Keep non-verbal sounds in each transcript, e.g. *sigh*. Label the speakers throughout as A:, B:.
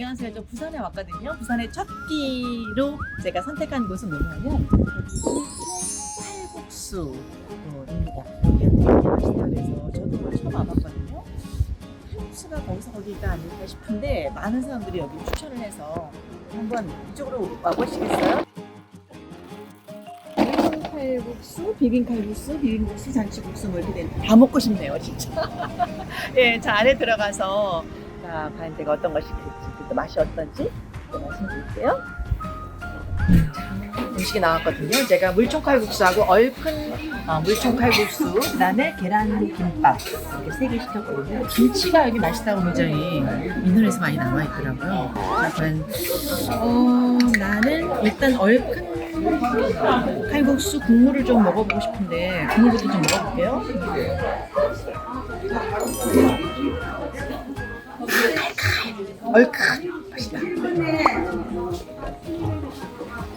A: 안녕하세요. 저 부산에 왔거든요. 부산의 첫 끼로 제가 선택한 곳은 뭐냐면 맛있다 그래서 저도 처음 와봤거든요. 칼국수가 거기서 거기가 아닐까 싶은데 많은 사람들이 여기 추천을 해서 한번 이쪽으로 와보시겠어요? 칼국수, 비빔칼국수, 비빔국수, 잔치국수 뭐 이렇게 다 먹고 싶네요, 진짜. *laughs* 예, 저 안에 들어가서 자, 과연 제가 어떤 걸 시킬지, 또 맛이 어떤지 또 말씀드릴게요. 자, 음식이 나왔거든요. 제가 물총칼국수하고 얼큰 어, 물총칼국수, 그다음에 계란김밥 이렇게 세 개 시켰거든요. 김치가 여기 맛있다고 굉장히 인터넷에 많이 남아 있더라고요. 자, 과연 어, 나는 일단 얼큰 칼국수 국물을 좀 먹어보고 싶은데 국물부터 좀 먹어볼게요. 얼큰 맛있다.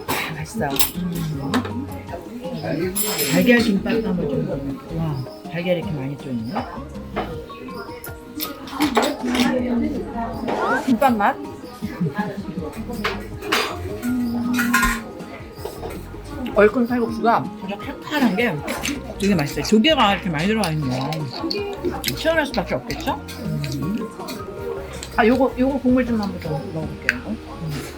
A: 아, 맛있어. 음. 달걀 김밥도 한번 좀. 와, 달걀 이렇게 많이 쪄있네. 김밥 맛? 얼큰 칼국수가 진짜 칼칼한 게 되게 맛있어요. 조개가 이렇게 많이 들어가 있네요. 시원할 수밖에 없겠죠? 음. 아, 요거, 요거 국물 좀 한번 더 먹어볼게요. 음.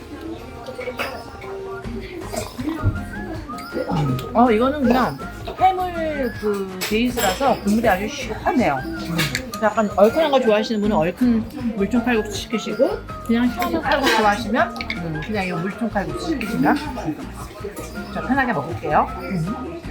A: 어, 이거는 그냥 해물 그 베이스라서 국물이 아주 시원해요. 음. 약간 얼큰한 거 좋아하시는 분은 얼큰 물총 칼국수 시키시고 그냥 시원한 칼국수 좋아하시면 음, 그냥 이 물총 칼국수 시키시면 자 편하게 먹을게요. 음.